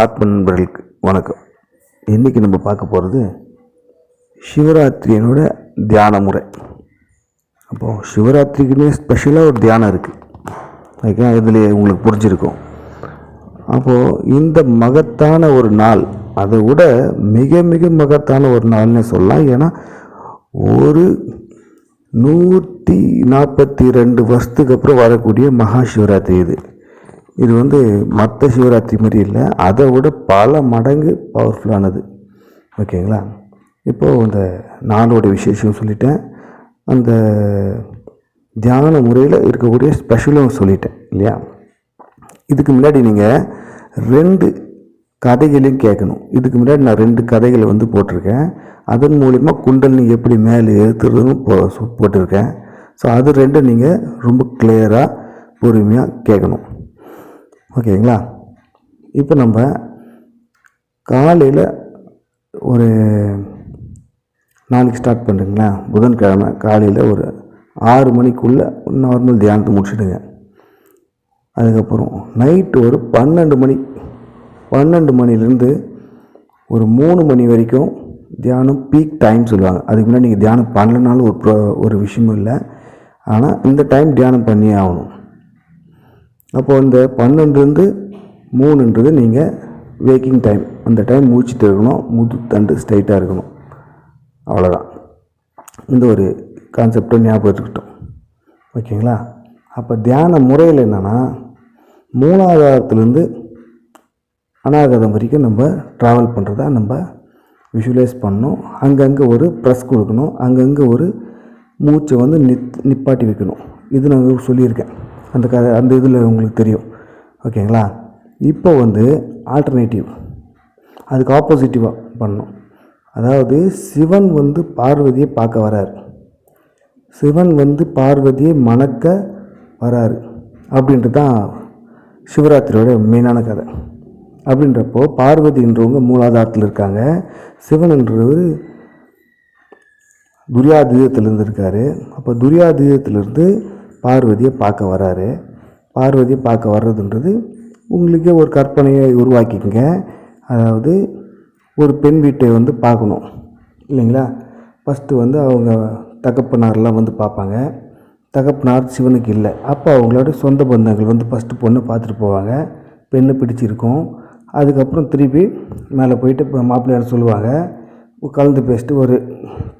ஆத்ம நண்பர்களுக்கு வணக்கம். இன்றைக்கி நம்ம பார்க்க போகிறது சிவராத்திரியனோட தியான முறை. அப்போது சிவராத்திரிக்குன்னே ஸ்பெஷலாக ஒரு தியானம் இருக்குது ஓகே இதில் உங்களுக்கு புரிஞ்சிருக்கும். அப்போது இந்த மகத்தான ஒரு நாள் அதை விட மிக மிக மகத்தான ஒரு நாள்னே சொல்லலாம். ஏன்னா ஒரு நூற்றி நாற்பத்தி ரெண்டு வருஷத்துக்கு அப்புறம் வரக்கூடிய மகா சிவராத்திரி இது. இது வந்து மற்ற சிவராத்திரி மாதிரி இல்லை. அதை விட பல மடங்கு பவர்ஃபுல்லானது ஓகேங்களா? இப்போது இந்த நாளோட விசேஷம் சொல்லிட்டேன். அந்த தியான முறையில் இருக்கக்கூடிய ஸ்பெஷலும் சொல்லிட்டேன் இல்லையா? இதுக்கு முன்னாடி நீங்கள் ரெண்டு கதைகளையும் கேட்கணும். இதுக்கு முன்னாடி நான் ரெண்டு கதைகளை வந்து போட்டிருக்கேன். அதன் மூலிமா குண்டலினி எப்படி மேலே ஏற்றுறதுன்னு போ போட்டிருக்கேன். ஸோ அது ரெண்டும் நீங்கள் ரொம்ப கிளியராக பொறுமையாக கேட்கணும். ஓகேங்களா? இப்போ நம்ம காலையில் ஒரு நாளைக்கு ஸ்டார்ட் பண்ணுறீங்களேன் புதன்கிழமை காலையில் ஒரு ஆறு மணிக்குள்ளே நார்மல் தியானத்தை முடிச்சுடுங்க. அதுக்கப்புறம் நைட்டு ஒரு பன்னெண்டு மணி பன்னெண்டு மணிலேருந்து ஒரு மூணு மணி வரைக்கும் தியானம் பீக் டைம் சொல்லுவாங்க. அதுக்கு முன்னாடி நீங்கள் தியானம் பண்ணலனாலும் ஒரு ப்ரோ ஒரு விஷயமும் இல்லை. ஆனால் இந்த டைம் தியானம் பண்ணியே ஆகணும். அப்போ இந்த பன்னெண்டுலேருந்து மூணுன்றது நீங்கள் வேக்கிங் டைம் அந்த டைம் முடிச்சுட்டு இருக்கணும். முது தண்டு ஸ்ட்ரைட்டாக இருக்கணும். அவ்வளோதான் இந்த ஒரு கான்செப்டை ஞாபகம் வச்சுக்கிட்டோம். ஓகேங்களா? அப்போ தியான முறையில் என்னென்னா மூலாதாரத்துலேருந்து அனாகதம் வரைக்கும் நம்ம ட்ராவல் பண்ணுறதா நம்ம விஷுவலைஸ் பண்ணணும். அங்கங்கே ஒரு ப்ரெஸ் கொடுக்கணும். அங்கங்கே ஒரு மூச்சை வந்து நித் நிப்பாட்டி வைக்கணும். இது நான் சொல்லியிருக்கேன். அந்த க அந்த இதில் உங்களுக்கு தெரியும். ஓகேங்களா? இப்போ வந்து ஆல்டர்னேட்டிவ் அதுக்கு ஆப்போசிட்டிவாக பண்ணணும். அதாவது சிவன் வந்து பார்வதியை பார்க்க வராரு. சிவன் வந்து பார்வதியை மணக்க வராரு. அப்படின்றது தான் சிவராத்திரியோட மெயினான கதை. அப்படின்றப்போ பார்வதின்றவங்க மூலாதாரத்தில் இருக்காங்க. சிவன்ன்றவர் துரியாதீதத்திலேருந்து இருக்கார். அப்போ துரியாதீதத்திலேருந்து பார்வதியை பார்க்க வராரு. பார்வதியை பார்க்க வர்றதுன்றது உங்களுக்கே ஒரு கற்பனையை உருவாக்கிக்கங்க. அதாவது ஒரு பெண் வீட்டை வந்து பார்க்கணும். இல்லைங்களா? ஃபஸ்ட்டு வந்து அவங்க தகப்பனார்லாம் வந்து பார்ப்பாங்க. தகப்பனார் சிவனுக்கு இல்லை. அப்போ அவங்களோட சொந்த பந்தங்கள் வந்து ஃபஸ்ட்டு பொண்ணை பார்த்துட்டு போவாங்க. பெண்ணை பிடிச்சிருக்கும். அதுக்கப்புறம் திருப்பி மேலே போயிட்டு இப்போ மாப்பிள்ளையார் சொல்லுவாங்க. கலந்து பேசிட்டு ஒரு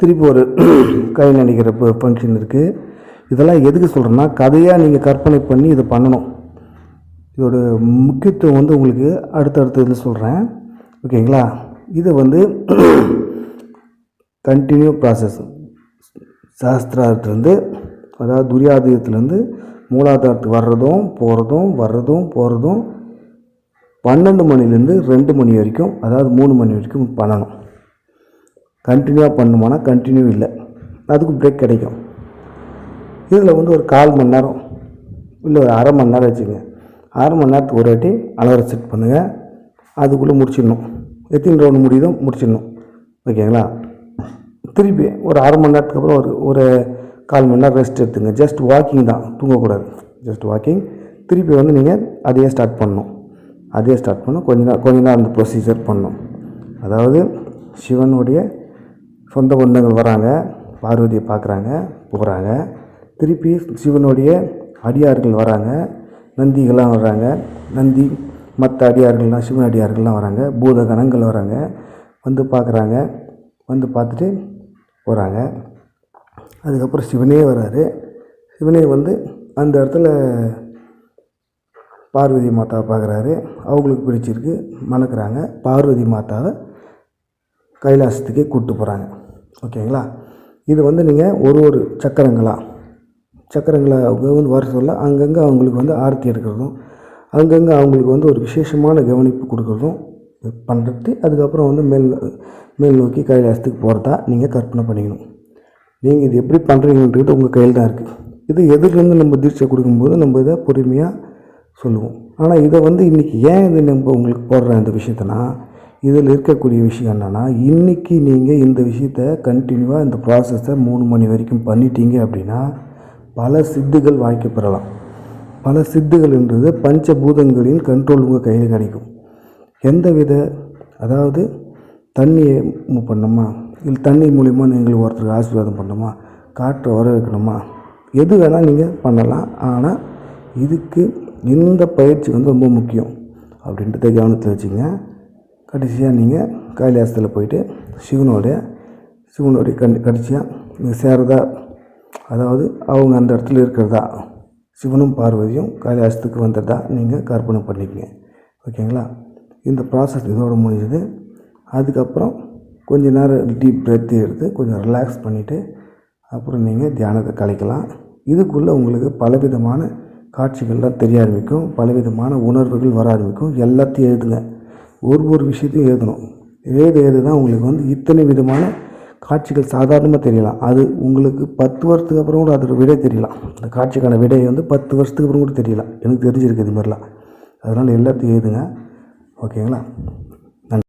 திருப்பி ஒரு கை நினைக்கிற ஃபங்க்ஷன் இருக்குது இதெல்லாம் எதுக்கு சொல்கிறேன்னா கதையாக நீங்கள் கற்பனை பண்ணி இதை பண்ணணும். இதோட முக்கியத்துவம் வந்து உங்களுக்கு அடுத்தடுத்த இதில் சொல்கிறேன் ஓகேங்களா? இது வந்து கண்டினியூ ப்ராசஸ் சாஸ்திரார்த்திலேருந்து அதாவது துரியாதயத்துலேருந்து மூலாதாரத்துக்கு வர்றதும் போகிறதும் வர்றதும் போகிறதும் பன்னெண்டு மணிலேருந்து ரெண்டு மணி வரைக்கும் அதாவது மூணு மணி வரைக்கும் பண்ணணும். கண்டினியூவாக பண்ணுமானா கண்டினியூ இல்லை. அதுக்கு பிரேக் கிடைக்கும். இதில் வந்து ஒரு கால் மணி நேரம் இல்லை ஒரு அரை மணி நேரம் வச்சுங்க அரை மணி நேரத்துக்கு ஒரு வாட்டி அலாரம் செட் பண்ணுங்கள் அதுக்குள்ளே முடிச்சிடணும். எத்தனை ரவுண்ட் முடியுதோ முடிச்சிடணும். ஓகேங்களா? திருப்பி ஒரு அரை மணி நேரத்துக்கு அப்புறம் ஒரு ஒரு கால் மணி நேரம் ரெஸ்ட் எடுத்துங்க. ஜஸ்ட் வாக்கிங் தான். தூங்கக்கூடாது. ஜஸ்ட் வாக்கிங் திருப்பி வந்து நீங்கள் அதையே ஸ்டார்ட் பண்ணணும். அதையே ஸ்டார்ட் பண்ணணும். கொஞ்ச நேரம் கொஞ்ச நேரம் அந்த ப்ரொசீஜர் பண்ணணும். அதாவது சிவனுடைய சொந்த பந்தங்கள் வராங்க. பார்வதியை பார்க்குறாங்க போகிறாங்க. திருப்பி சிவனுடைய அடியார்கள் வராங்க. நந்திகள்லாம் வர்றாங்க நந்தி மற்ற அடியார்கள்லாம் சிவன் அடியார்கள்லாம் வராங்க. பூத கணங்கள் வராங்க. வந்து பார்க்குறாங்க. வந்து பார்த்துட்டு போகிறாங்க அதுக்கப்புறம் சிவனே வராரு. சிவனே வந்து அந்த இடத்துல பார்வதி மாதாவை பார்க்குறாரு. அவங்களுக்கு பிடிச்சிருக்கு. மணக்கிறாங்க. பார்வதி மாதாவை கைலாசத்துக்கே கூப்பிட்டு போகிறாங்க. ஓகேங்களா? இது வந்து நீங்கள் ஒரு ஒரு சக்கரங்களாக சக்கரங்களை அவங்க வந்து வர சொல்ல அங்கங்கே அவங்களுக்கு வந்து ஆர்த்தி எடுக்கிறதும் அங்கங்கே அவங்களுக்கு வந்து ஒரு விசேஷமான கவனிப்பு கொடுக்குறதும் பண்ணுறது அதுக்கப்புறம் வந்து மேல் மேல் நோக்கி கைலாசத்துக்கு போகிறதா நீங்கள் கற்பனை பண்ணிக்கணும். நீங்கள் இது எப்படி பண்ணுறீங்கன்றது உங்கள் கையில் தான் இருக்குது இது எதிர்லேருந்து நம்ம தீட்சை கொடுக்கும்போது நம்ம இதை பொறுமையாக சொல்லுவோம். ஆனால் இதை வந்து இன்றைக்கி ஏன் இது நம்ம உங்களுக்கு போடுற இந்த விஷயத்தனா இதில் இருக்கக்கூடிய விஷயம் என்னென்னா இன்றைக்கி நீங்கள் இந்த விஷயத்த கண்டினியூவாக இந்த ப்ராசஸை மூணு மணி வரைக்கும் பண்ணிட்டீங்க அப்படின்னா பல சித்துகள் வாய்க்கு பெறலாம். பல சித்துகள்ன்றது பஞ்சபூதங்களின் கண்ட்ரோல் உங்கள் கையில் கிடைக்கும். எந்த வித அதாவது தண்ணியை மூவ் பண்ணணுமா? இல்லை தண்ணி மூலிமா நீங்கள் ஒருத்தருக்கு ஆசீர்வாதம் பண்ணணுமா? காற்றை வர வைக்கணுமா? எது வேணால் நீங்கள் பண்ணலாம். ஆனால் இதுக்கு இந்த பயிற்சி வந்து ரொம்ப முக்கியம். அப்படின்றத கவனத்தில் வச்சுங்க. கடைசியாக நீங்கள் கைலாசத்தில் போயிட்டு சிவனோடைய சிவனுடைய கண் கடைசியாக நீங்கள் சேரதா அதாவது அவங்க அந்த இடத்துல இருக்கிறதா? சிவனும் பார்வதியும் கைலாசத்துக்கு வந்ததா நீங்கள் கற்பனை பண்ணிக்கங்க. ஓகேங்களா? இந்த ப்ராசஸ் இதோடு முடிஞ்சது. அதுக்கப்புறம் கொஞ்ச நேரம் டீப் பிரெத் எடுத்து கொஞ்சம் ரிலாக்ஸ் பண்ணிவிட்டு அப்புறம் நீங்கள் தியானத்தை கலைக்கலாம். இதுக்குள்ளே உங்களுக்கு பலவிதமான காட்சிகள்லாம் தெரிய ஆரம்பிக்கும். பலவிதமான உணர்வுகள் வர ஆரம்பிக்கும். எல்லாத்தையும் எழுதுங்க. ஒரு ஒரு விஷயத்தையும் எழுதணும். எழுத எழுத தான் உங்களுக்கு வந்து இத்தனை விதமான காட்சிகள் சாதாரணமாக தெரியலாம். அது உங்களுக்கு பத்து வருஷத்துக்கு அப்புறம் கூட அதோட விடை தெரியலாம். அந்த காட்சிக்கான விடை வந்து பத்து வருஷத்துக்கு அப்புறம் கூட தெரியலாம். எனக்கு தெரிஞ்சிருக்கு இது மாதிரிலாம். அதனால் எல்லாத்தையும் எழுதுங்க. ஓகேங்களா?